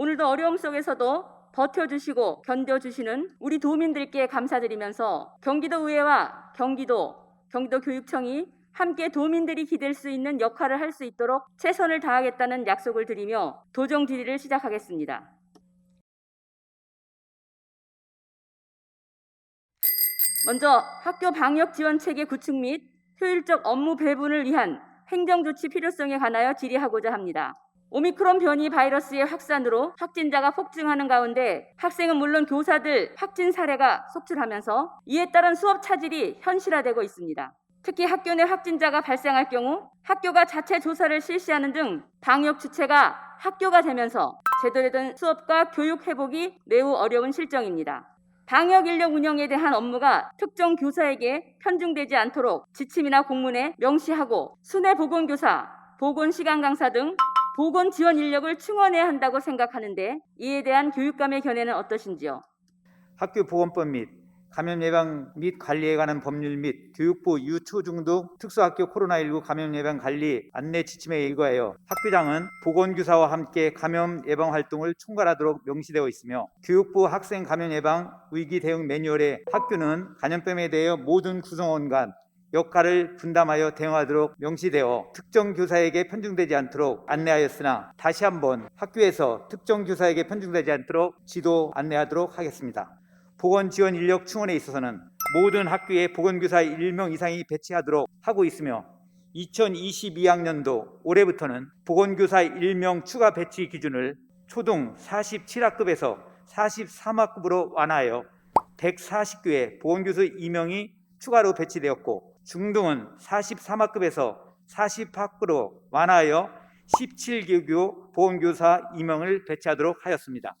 오늘도 어려움 속에서도 버텨주시고 견뎌주시는 우리 도민들께 감사드리면서 경기도 의회와 경기도, 경기도 교육청이 함께 도민들이 기댈 수 있는 역할을 할 수 있도록 최선을 다하겠다는 약속을 드리며 도정 질의를 시작하겠습니다. 먼저 학교 방역 지원 체계 구축 및 효율적 업무 배분을 위한 행정 조치 필요성에 관하여 질의하고자 합니다. 오미크론 변이 바이러스의 확산으로 확진자가 폭증하는 가운데 학생은 물론 교사들 확진 사례가 속출하면서 이에 따른 수업 차질이 현실화되고 있습니다. 특히 학교 내 확진자가 발생할 경우 학교가 자체 조사를 실시하는 등 방역 주체가 학교가 되면서 제대로 된 수업과 교육 회복이 매우 어려운 실정입니다. 방역 인력 운영에 대한 업무가 특정 교사에게 편중되지 않도록 지침이나 공문에 명시하고 순회 보건교사, 보건시간 강사 등 보건 지원 인력을 충원해야 한다고 생각하는데 이에 대한 교육감의 견해는 어떠신지요? 학교 보건법 및 감염 예방 및 관리에 관한 법률 및 교육부 유초중등 특수학교 코로나19 감염 예방 관리 안내 지침에 의거하여 학교장은 보건교사와 함께 감염 예방 활동을 총괄하도록 명시되어 있으며 교육부 학생 감염 예방 위기 대응 매뉴얼에 학교는 감염병에 대해 모든 구성원 간 역할을 분담하여 대응하도록 명시되어 특정 교사에게 편중되지 않도록 안내하였으나 다시 한번 학교에서 특정 교사에게 편중되지 않도록 지도 안내하도록 하겠습니다. 보건 지원 인력 충원에 있어서는 모든 학교에 보건교사 1명 이상이 배치하도록 하고 있으며 2022학년도 올해부터는 보건교사 1명 추가 배치 기준을 초등 47학급에서 43학급으로 완화하여 140교에 보건교사 2명이 추가로 배치되었고 중등은 43학급에서 40학급으로 완화하여 17개교 보건교사 2명을 배치하도록 하였습니다.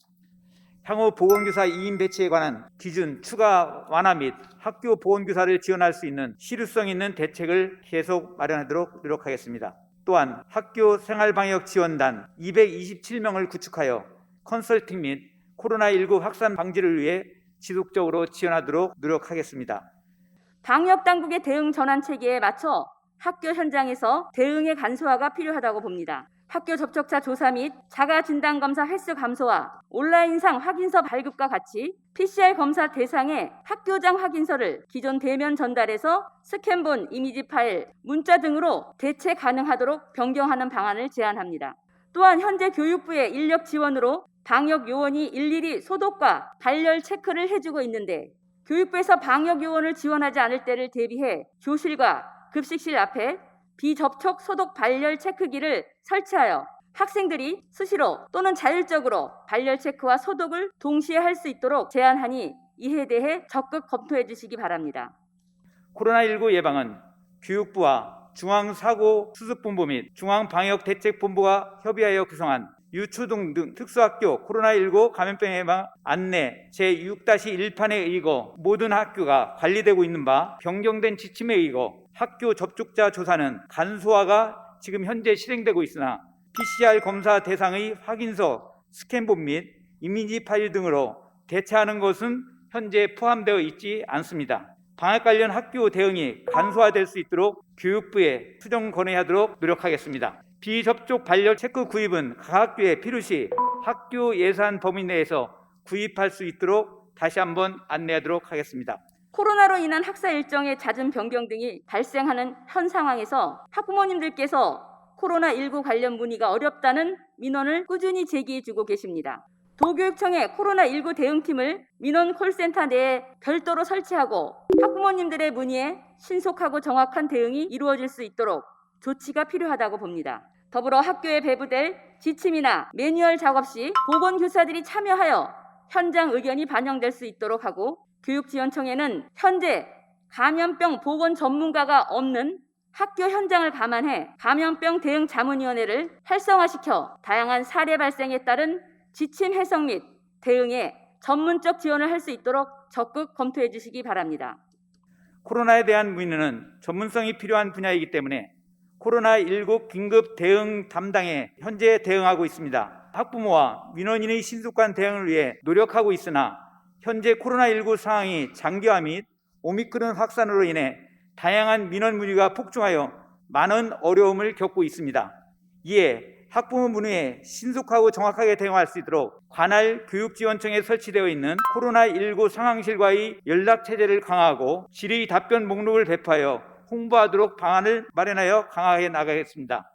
향후 보건교사 2인 배치에 관한 기준 추가 완화 및 학교 보건교사를 지원할 수 있는 실효성 있는 대책을 계속 마련하도록 노력하겠습니다. 또한 학교 생활방역 지원단 227명을 구축하여 컨설팅 및 코로나19 확산 방지를 위해 지속적으로 지원하도록 노력하겠습니다. 방역 당국의 대응 전환 체계에 맞춰 학교 현장에서 대응의 간소화가 필요하다고 봅니다. 학교 접촉자 조사 및 자가 진단 검사 횟수 감소와 온라인상 확인서 발급과 같이 PCR 검사 대상의 학교장 확인서를 기존 대면 전달해서 스캔본 이미지 파일, 문자 등으로 대체 가능하도록 변경하는 방안을 제안합니다. 또한 현재 교육부의 인력 지원으로 방역 요원이 일일이 소독과 발열 체크를 해주고 있는데 교육부에서 방역 요원을 지원하지 않을 때를 대비해 교실과 급식실 앞에 비접촉 소독 발열 체크기를 설치하여 학생들이 수시로 또는 자율적으로 발열 체크와 소독을 동시에 할 수 있도록 제안하니 이에 대해 적극 검토해 주시기 바랍니다. 코로나19 예방은 교육부와 중앙사고수습본부 및 중앙방역대책본부가 협의하여 구성한 유초등 등 특수학교 코로나19 감염병 예방 안내 제6-1판에 의거 모든 학교가 관리되고 있는 바 변경된 지침에 의거 학교 접촉자 조사는 간소화가 지금 현재 실행되고 있으나 PCR 검사 대상의 확인서, 스캔본 및 이미지 파일 등으로 대체하는 것은 현재 포함되어 있지 않습니다. 방역 관련 학교 대응이 간소화될 수 있도록 교육부에 수정 건의하도록 노력하겠습니다. 비접촉 발열 체크 구입은 각 학교에 필요시 학교 예산 범위 내에서 구입할 수 있도록 다시 한번 안내하도록 하겠습니다. 코로나로 인한 학사 일정의 잦은 변경 등이 발생하는 현 상황에서 학부모님들께서 코로나19 관련 문의가 어렵다는 민원을 꾸준히 제기해 주고 계십니다. 도교육청의 코로나19 대응팀을 민원 콜센터 내에 별도로 설치하고 학부모님들의 문의에 신속하고 정확한 대응이 이루어질 수 있도록 조치가 필요하다고 봅니다. 더불어 학교에 배부될 지침이나 매뉴얼 작업 시 보건 교사들이 참여하여 현장 의견이 반영될 수 있도록 하고 교육지원청에는 현재 감염병 보건 전문가가 없는 학교 현장을 감안해 감염병 대응 자문위원회를 활성화시켜 다양한 사례 발생에 따른 지침 해석 및 대응에 전문적 지원을 할 수 있도록 적극 검토해 주시기 바랍니다. 코로나에 대한 문의는 전문성이 필요한 분야이기 때문에 코로나19 긴급 대응 담당에 현재 대응하고 있습니다. 학부모와 민원인의 신속한 대응을 위해 노력하고 있으나 현재 코로나19 상황이 장기화 및 오미크론 확산으로 인해 다양한 민원 문의가 폭증하여 많은 어려움을 겪고 있습니다. 이에 학부모 문의에 신속하고 정확하게 대응할 수 있도록 관할 교육지원청에 설치되어 있는 코로나19 상황실과의 연락 체제를 강화하고 질의 답변 목록을 배포하여 홍보하도록 방안을 마련하여 강화해 나가겠습니다.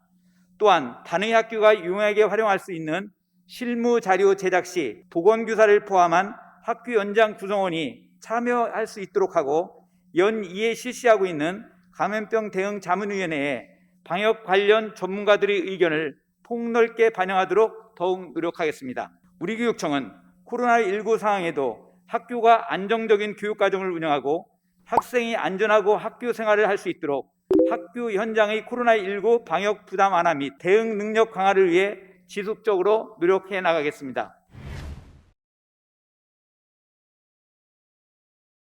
또한 단의 학교가 유용하게 활용할 수 있는 실무 자료 제작 시 보건 교사를 포함한 학교 연장 구성원이 참여할 수 있도록 하고 연 2에 실시하고 있는 감염병 대응 자문위원회에 방역 관련 전문가들의 의견을 폭넓게 반영하도록 더욱 노력하겠습니다. 우리 교육청은 코로나19 상황에도 학교가 안정적인 교육 과정을 운영하고 학생이 안전하고 학교 생활을 할 수 있도록 학교 현장의 코로나19 방역 부담 완화 및 대응 능력 강화를 위해 지속적으로 노력해 나가겠습니다.